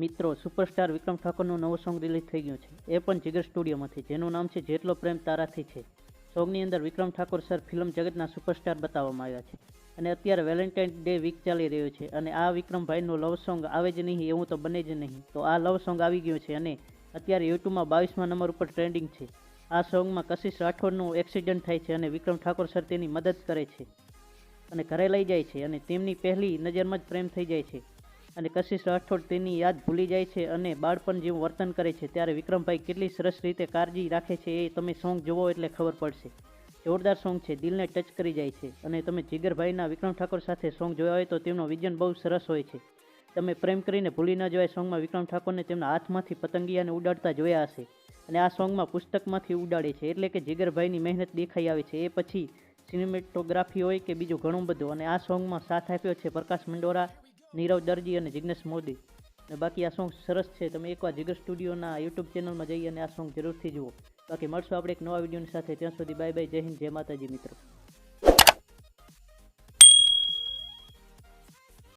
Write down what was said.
મિત્રો સુપરસ્ટાર વિક્રમ ઠાકોરનું નવું song release થઈ ગયું છે. એ પણ જીગર સ્ટુડિયોમાંથી, જેનું નામ છે જેટલો પ્રેમ તારાથી છે. સોંગની અંદર વિક્રમ ઠાકોર સર ફિલ્મ જગતના સુપરસ્ટાર બતાવવામાં આવ્યા છે. અને અત્યારે વેલેન્ટાઇન ડે વીક ચાલી રહ્યો છે અને આ વિક્રમભાઈનું લવ સોંગ આવે જ નહીં, એવું તો બને જ નહીં. તો આ લવ સોંગ આવી ગયું છે અને અત્યારે યુટ્યુબમાં બાવીસમા નંબર ઉપર ટ્રેન્ડિંગ છે. આ સોંગમાં કશિશ રાઠોડનું એક્સિડન્ટ થાય છે અને વિક્રમ ઠાકોર સર તેની મદદ કરે છે. અને ઘરે લઈ જાય છે અને તેમની પહેલી નજરમાં જ પ્રેમ થઈ જાય છે. અને કશિશ રાઠોડ તેની યાદ ભૂલી જાય છે અને બાળપણ જેવું વર્તન કરે છે. ત્યારે વિક્રમભાઈ કેટલી સરસ રીતે કાળજી રાખે છે એ તમે સોંગ જુઓ એટલે ખબર પડશે. જોરદાર સોંગ છે, દિલને ટચ કરી જાય છે અને તમે જીગરભાઈના વિક્રમ ઠાકોર સાથે સોંગ જોયા હોય તો તેમનો વિઝન બહુ સરસ હોય છે. તમે પ્રેમ કરીને ભૂલી ન જવાય સોંગમાં વિક્રમ ઠાકોરને તેમના હાથમાંથી પતંગિયાને ઉડાડતા જોયા હશે. અને આ સોંગમાં પુસ્તકમાંથી ઉડાડે છે એટલે કે જીગરભાઈની મહેનત દેખાઈ આવે છે. એ પછી સિનેમેટોગ્રાફી હોય કે બીજું ઘણું બધું. અને આ સોંગમાં સાથ આપ્યો છે પ્રકાશ મંડોરા. નીરવ દરજી અને જિગ્નેશ મોદી. અને બાકી આ સોંગ સરસ છે. તમે એકવાર જિગર સ્ટુડિયોના યુટ્યુબ ચેનલમાં જઈ અને આ સોંગ જરૂરથી જુઓ. બાકી મળશું આપણે એક નવા વિડીયોની સાથે. ત્યાં સુધી બાય બાય જય હિન્દ. જય માતાજી મિત્રો.